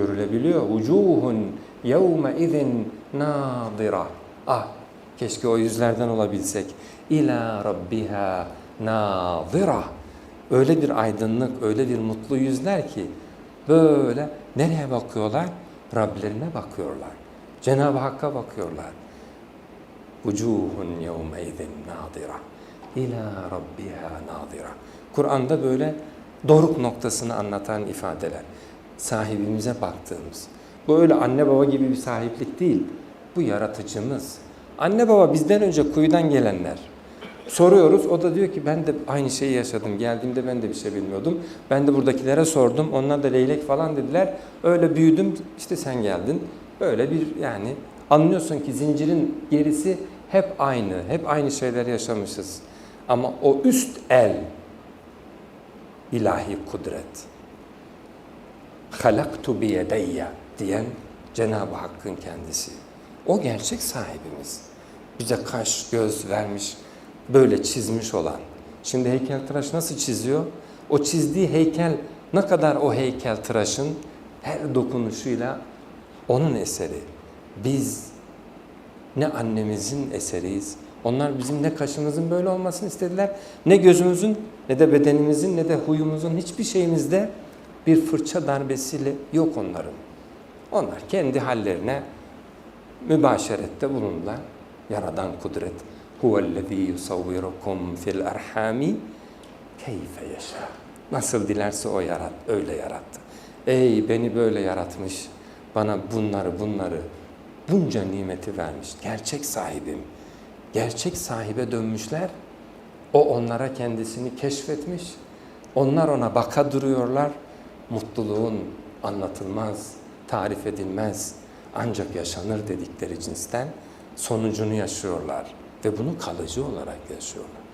görülebiliyor. Vucuhun yevme izin nadira. Ah keşke o yüzlerden olabilsek. İla rabbiha nadira. Öyle bir aydınlık, öyle bir mutlu yüzler ki böyle nereye bakıyorlar? Rablerine bakıyorlar. Cenab-ı Hakk'a bakıyorlar. Vucuhun yevme izin nadira. İla rabbiha nadira. Kur'an'da böyle doruk noktasını anlatan ifadeler. Sahibimize baktığımız. Bu öyle anne baba gibi bir sahiplik değil. Bu yaratıcımız. Anne baba bizden önce kuyudan gelenler. Soruyoruz, o da diyor ki ben de aynı şeyi yaşadım. Geldiğimde ben de bir şey bilmiyordum. Ben de buradakilere sordum. Onlar da leylek falan dediler. Öyle büyüdüm, işte sen geldin. Böyle bir yani anlıyorsun ki zincirin gerisi hep aynı. Hep aynı şeyleri yaşamışız. Ama o üst el ilahi kudret. Halaktu biyedeyye diyen Cenab-ı Hakk'ın kendisi. O gerçek sahibimiz. Bize kaş, göz vermiş, böyle çizmiş olan. Şimdi heykeltıraş nasıl çiziyor? O çizdiği heykel ne kadar o heykeltıraşın her dokunuşuyla onun eseri. Biz ne annemizin eseriyiz. Onlar bizim ne kaşımızın böyle olmasını istediler, ne gözümüzün, ne de bedenimizin, ne de huyumuzun hiçbir şeyimizde bir fırça darbesiyle yok onların. Onlar kendi hallerine mübaşerette bulundular. Yaradan kudret. Huvellezî yusavvirukum fil erhami keyfe yaşa. Nasıl dilerse o yarat, öyle yarattı. Ey beni böyle yaratmış, bana bunları bunları, bunca nimeti vermiş. Gerçek sahibim. Gerçek sahibe dönmüşler. O onlara kendisini keşfetmiş. Onlar ona baka duruyorlar. Mutluluğun anlatılmaz, tarif edilmez, ancak yaşanır dedikleri cinsten sonucunu yaşıyorlar ve bunu kalıcı olarak yaşıyorlar.